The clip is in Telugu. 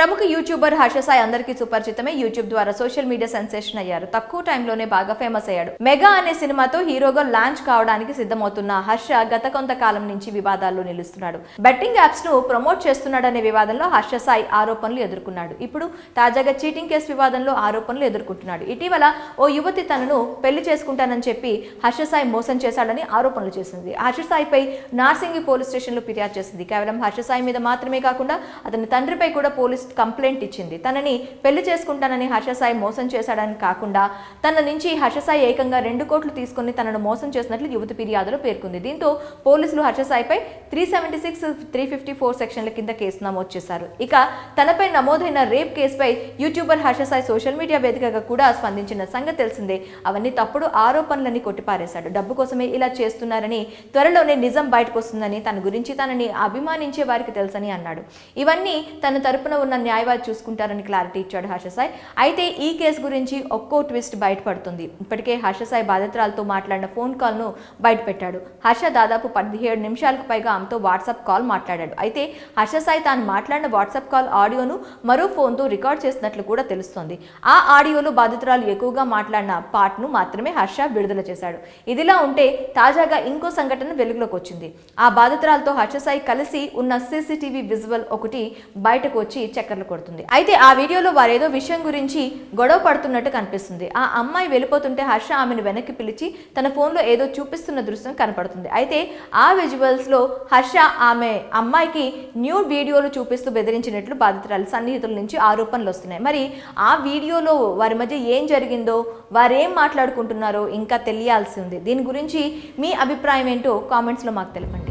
ప్రముఖ యూట్యూబర్ హర్షసాయి అందరికీ సుపరిచితమే. యూట్యూబ్ ద్వారా సోషల్ మీడియా సెన్సేషన్ అయ్యారు. తక్కువ టైంలోనే బాగా ఫేమస్ అయ్యాడు. మెగా అనే సినిమాతో హీరోగా లాంచ్ కావడానికి సిద్ధమవుతున్న హర్ష గత కొంతకాలం నుంచి వివాదాల్లో నిలుస్తున్నాడు. బెట్టింగ్ యాప్స్ను ప్రమోట్ చేస్తున్నాడనే వివాదంలో హర్షసాయి ఆరోపణలు ఎదుర్కొన్నాడు. ఇప్పుడు తాజాగా చీటింగ్ కేసు వివాదంలో ఆరోపణలు ఎదుర్కొంటున్నాడు. ఇటీవల ఓ యువతి తనను పెళ్ళి చేసుకుంటానని చెప్పి హర్షసాయి మోసం చేశాడని ఆరోపణలు చేసింది. హర్షసాయిపై నార్సింగి పోలీస్ స్టేషన్లో ఫిర్యాదు చేసింది. కేవలం హర్షసాయి మీద మాత్రమే కాకుండా అతని తండ్రిపై కూడా పోలీస్ కంప్లైంట్ ఇచ్చింది. తనని పెళ్ళి చేసుకుంటానని హర్షసాయి మోసం చేశాడని కాకుండా తన నుంచి హర్షసాయి ఏకంగా రెండు కోట్లు తీసుకుని తనను మోసం చేసినట్లు యువతి ఫిర్యాదులో పేర్కొంది. దీంతో పోలీసులు హర్షసాయిపై three seventy six three fifty four సెక్షన్ల కింద కేసు నమోదు చేశారు. ఇక తనపై నమోదైన రేప్ కేసుపై యూట్యూబర్ హర్షసాయి సోషల్ మీడియా వేదికగా కూడా స్పందించిన సంగతి తెలిసిందే. అవన్నీ తప్పుడు ఆరోపణలని కొట్టిపారేశాడు. డబ్బు కోసమే ఇలా చేస్తున్నారని త్వరలోనే నిజం బయటకు వస్తుందని తన గురించి తనని అభిమానించే వారికి తెలుసని అన్నాడు. ఇవన్నీ తన తరపున ఉన్న న్యాయవాది చూసుకుంటారని క్లారిటీ ఇచ్చాడు హర్షసాయి. అయితే ఈ కేసు గురించి ఒక్కో ట్విస్ట్ బయటపడుతుంది. ఇప్పటికే హర్షసాయి బాధితురాలతో మాట్లాడిన ఫోన్ కాల్ను బయటపెట్టాడు. హర్ష దాదాపు పదిహేడు నిమిషాలకు పైగా ఆమెతో వాట్సాప్ కాల్ మాట్లాడాడు. అయితే హర్షసాయి తాను మాట్లాడిన వాట్సాప్ కాల్ ఆడియోను మరో ఫోన్తో రికార్డ్ చేసినట్లు కూడా తెలుస్తోంది. ఆ ఆడియోలో బాధితురాలు ఎక్కువగా మాట్లాడిన పాటను మాత్రమే హర్ష విడుదల చేశాడు. ఇదిలా ఉంటే తాజాగా ఇంకో సంఘటన వెలుగులోకి వచ్చింది. ఆ బాధితురాలతో హర్షసాయి కలిసి ఉన్న సీసీటీవీ విజువల్ ఒకటి బయటకు వచ్చి చక్కర్లు కొడుతుంది. అయితే ఆ వీడియోలో వారేదో విషయం గురించి గొడవ పడుతున్నట్టు కనిపిస్తుంది. ఆ అమ్మాయి వెళ్ళిపోతుంటే హర్ష ఆమెను వెనక్కి పిలిచి తన ఫోన్లో ఏదో చూపిస్తున్న దృశ్యం కనపడుతుంది. అయితే ఆ విజువల్స్లో హర్ష ఆమె అమ్మాయికి న్యూ వీడియోలు చూపిస్తూ బెదిరించినట్లు బాధితురాలు సన్నిహితుల నుంచి ఆరోపణలు వస్తున్నాయి. మరి ఆ వీడియోలో వారి మధ్య ఏం జరిగిందో వారేం మాట్లాడుకుంటున్నారో ఇంకా తెలియాల్సి ఉంది. దీని గురించి మీ అభిప్రాయం ఏంటో కామెంట్స్లో మాకు తెలపండి.